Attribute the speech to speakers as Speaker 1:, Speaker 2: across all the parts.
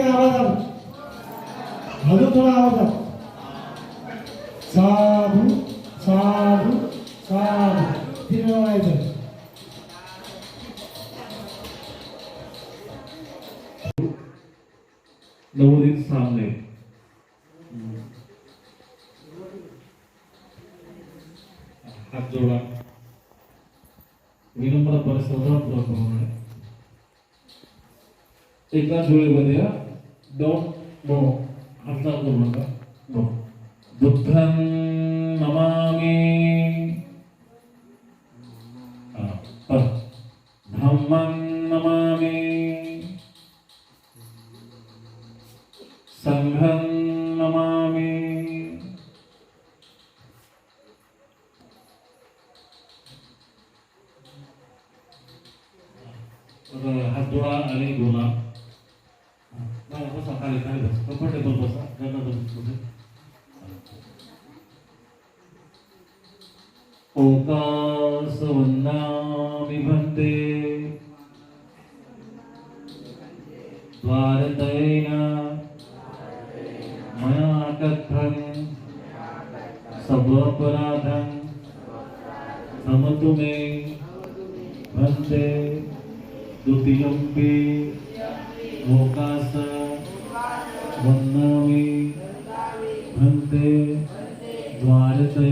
Speaker 1: आवाजात अजून थोडा आवाजात साधू साधू साधू. तीन वेळा म्हणायचं.
Speaker 2: नवोदित सामने. हात जोडा. 자, 일단 조회해보세요. 너, 뭐, 감사한 거 뭔가? 뭐, 노탄, 마망이, 아, 아, 담만, 마망이, 상한, 마망이, 어, 하도라, 아니, 도라. कुठे ओकास वन्नामि भन्ते द्वारतयेन मया कथं सर्वपराधं समतु मे भन्ते द्वितीयम्पि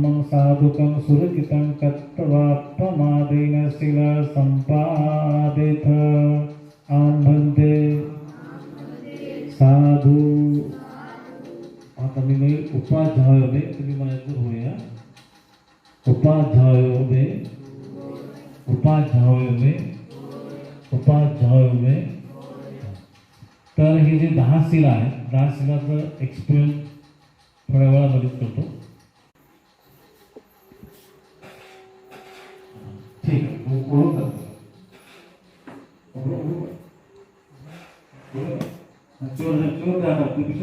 Speaker 2: धम्मं साधुकं सुरकितं कत्वात्ममादेन शिला सम्पादित। साधु। आता उपाध्याय में माझ्याकडे होऊया उपाध्याय में उपाध्याय में उपाध्याय में तर हे जे दहा शिला आहेत, दहा शिलाचं एक्सप्लेन थोड्या वेळामध्ये करतो.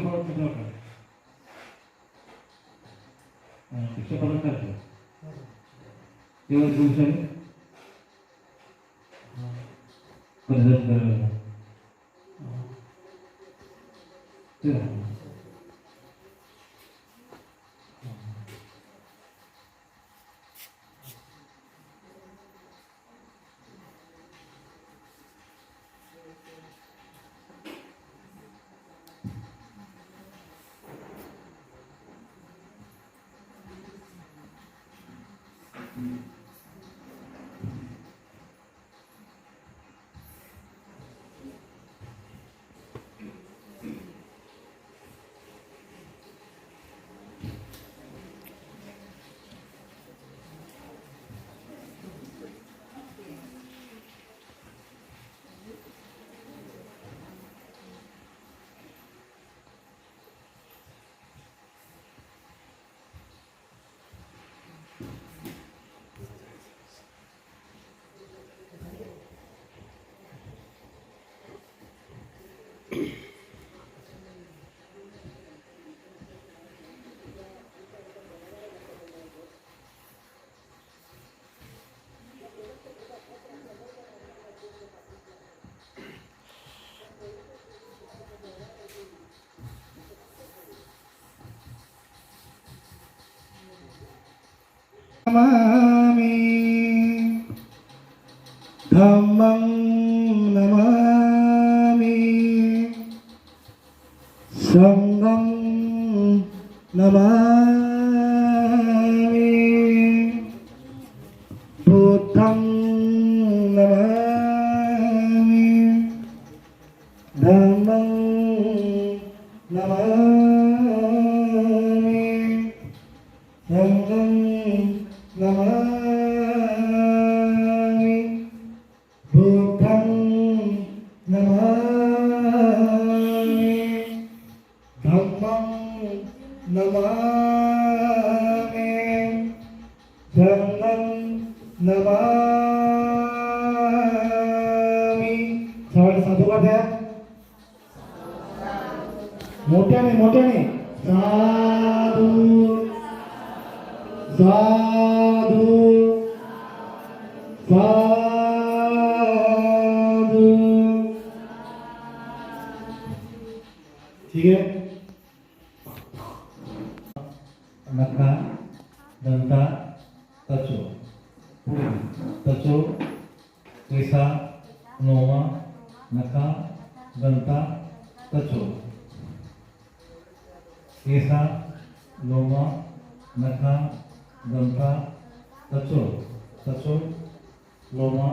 Speaker 2: Kalau kita makan Bisa kalau kita makan
Speaker 1: Namami धम्मं Namami सङ्गं नमामि नमामि बुद्धं नमामि धम्मं नमामि सङ्गं नमामि सवाल साधुवाद द्या. मोठ्याने मोठ्याने. साधू साधू। साधू। ठीक है?
Speaker 2: नखा, दंता, तचो। तचो, केसा, नोमा, नखा, दंता, तचो। केसा लोमा नखा दंता तचो तचो लोमा,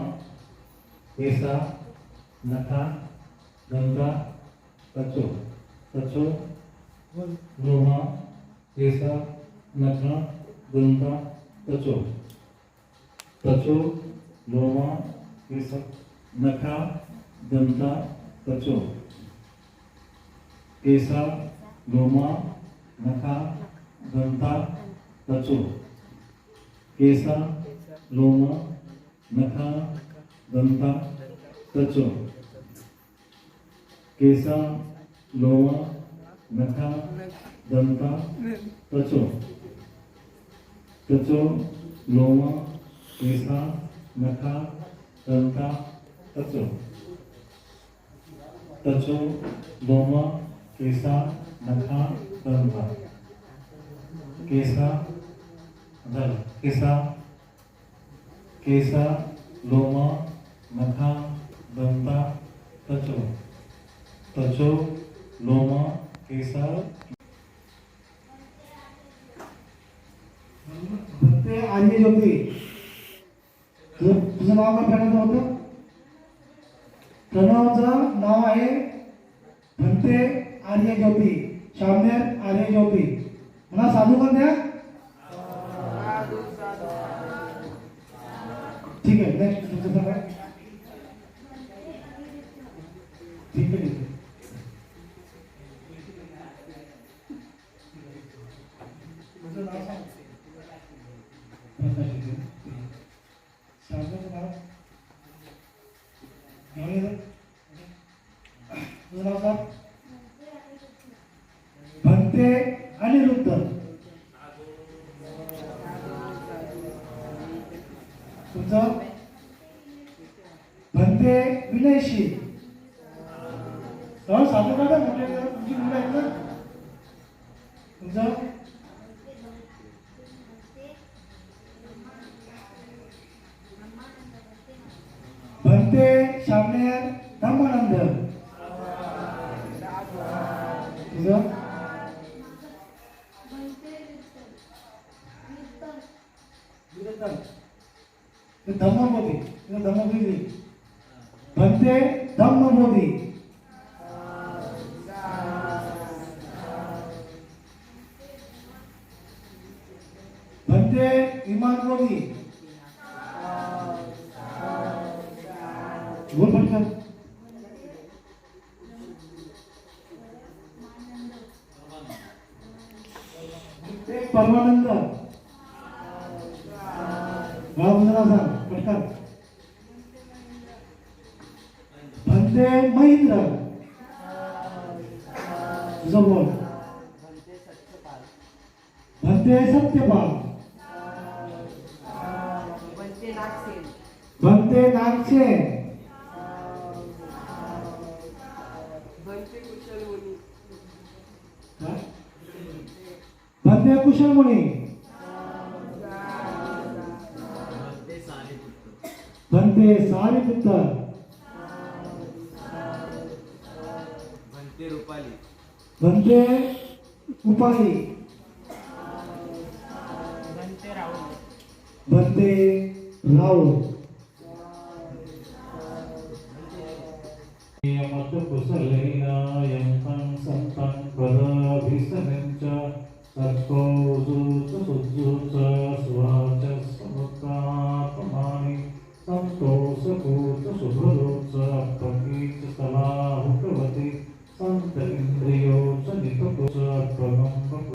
Speaker 2: केसा, नखा दंता तचो तचो लोमा, केसा, नखा दंता तचो तचो लोमा, केसा, नखा दंता तचो केसा, लोमा, नखा दंता तचो केसा, लोमा, नखा, दंता तचो केसा, लोमा, नखा, दंता तचो तचो लोमा, केसा, नखा, दंता तचो तचो लोमा, केसा, नखा, दंता। केसा झालं केसा केसा, लोमा, नखा, दंता, तचो। तचो, लोमा, केसा।
Speaker 1: ते आजी ज्योती तुझं तुझं नाव काय प्रणव होतं प्रणवचं नाव आहे भंते आर्य ज्योती, शामनेर आर्य ज्योती। मला साधू पण द्या ठीक आहे नेक्स्ट नाव काय ठीक ठीक आहे तुझं जाऊ सांगू का मोठे तुमची मुलं आहेत ना तुमचं भंते शामनेर धर्मानंद तुझं ते धम्मबोधी तुझं धम्मबोधी भंते धम्मबोधी भंते बोधी बोल पटकन परमानंद। पटकन। भंते बोल। भंते सत्यपाल।
Speaker 3: बनते
Speaker 1: नागशे
Speaker 3: बनते
Speaker 1: कुशल मुनी. बनते सारे
Speaker 4: पुत्र बनते रुपाली.
Speaker 1: बनते उपाली.
Speaker 3: बनते राहुल.
Speaker 1: बनते राहुल. अपना क्वेश्चन लगेगा